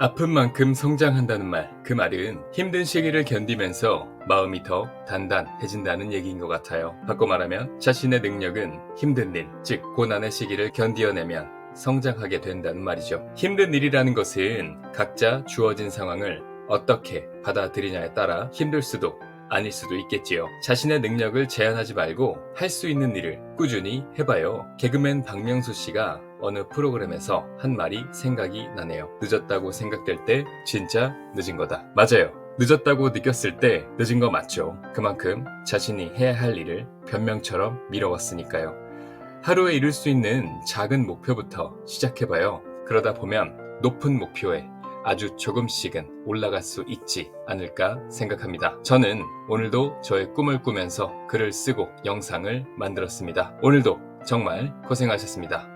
아픈 만큼 성장한다는 말, 그 말은 힘든 시기를 견디면서 마음이 더 단단해진다는 얘기인 것 같아요. 바꿔 말하면 자신의 능력은 힘든 일, 즉 고난의 시기를 견디어내면 성장하게 된다는 말이죠. 힘든 일이라는 것은 각자 주어진 상황을 어떻게 받아들이냐에 따라 힘들 수도 아닐 수도 있겠지요. 자신의 능력을 제한하지 말고 할 수 있는 일을 꾸준히 해봐요. 개그맨 박명수 씨가 어느 프로그램에서 한 말이 생각이 나네요. 늦었다고 생각될 때 진짜 늦은 거다. 맞아요. 늦었다고 느꼈을 때 늦은 거 맞죠. 그만큼 자신이 해야 할 일을 변명처럼 미뤄왔으니까요. 하루에 이룰 수 있는 작은 목표부터 시작해봐요. 그러다 보면 높은 목표에 아주 조금씩은 올라갈 수 있지 않을까 생각합니다. 저는 오늘도 저의 꿈을 꾸면서 글을 쓰고 영상을 만들었습니다. 오늘도 정말 고생하셨습니다.